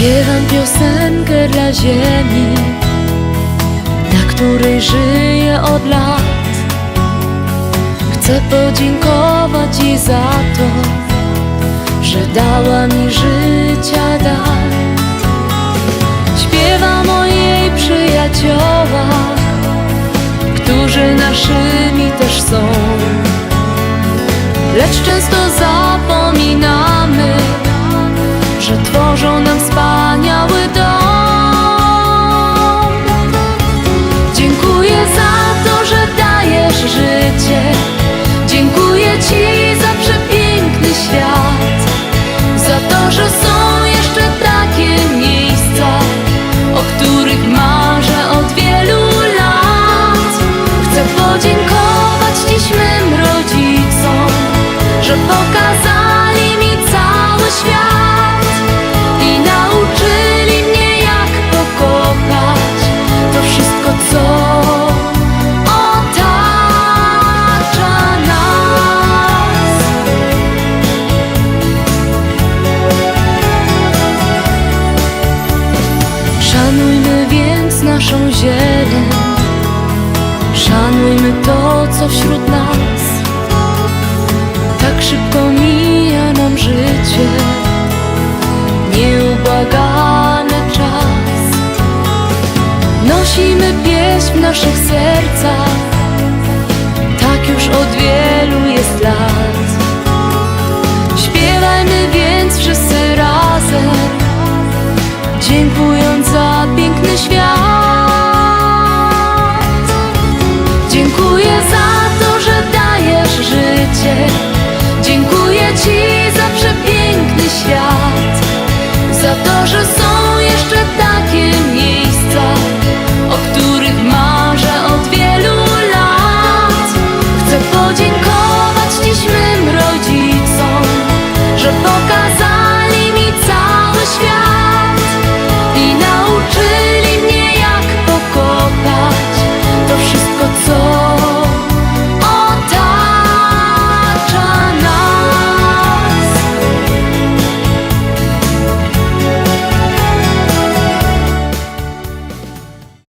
Śpiewam piosenkę dla ziemi, na której żyję od lat. Chcę podziękować jej za to, że dała mi życia dar. Śpiewam o jej przyjaciołach, którzy naszymi też są. Lecz często zapominamy, że tworzą nam wspaniały podziękować dziś mym rodzicom, że pokazali mi cały świat i nauczyli mnie, jak pokochać to wszystko, co otacza nas. Szanujmy więc naszą zieleń, szanujmy to, co wśród nas. Tak szybko mija nam życie, nieubłagany czas. Nosimy pieśń w naszych sercach, tak już od Dziękuję Ci za przepiękny świat Za to, że są jeszcze takie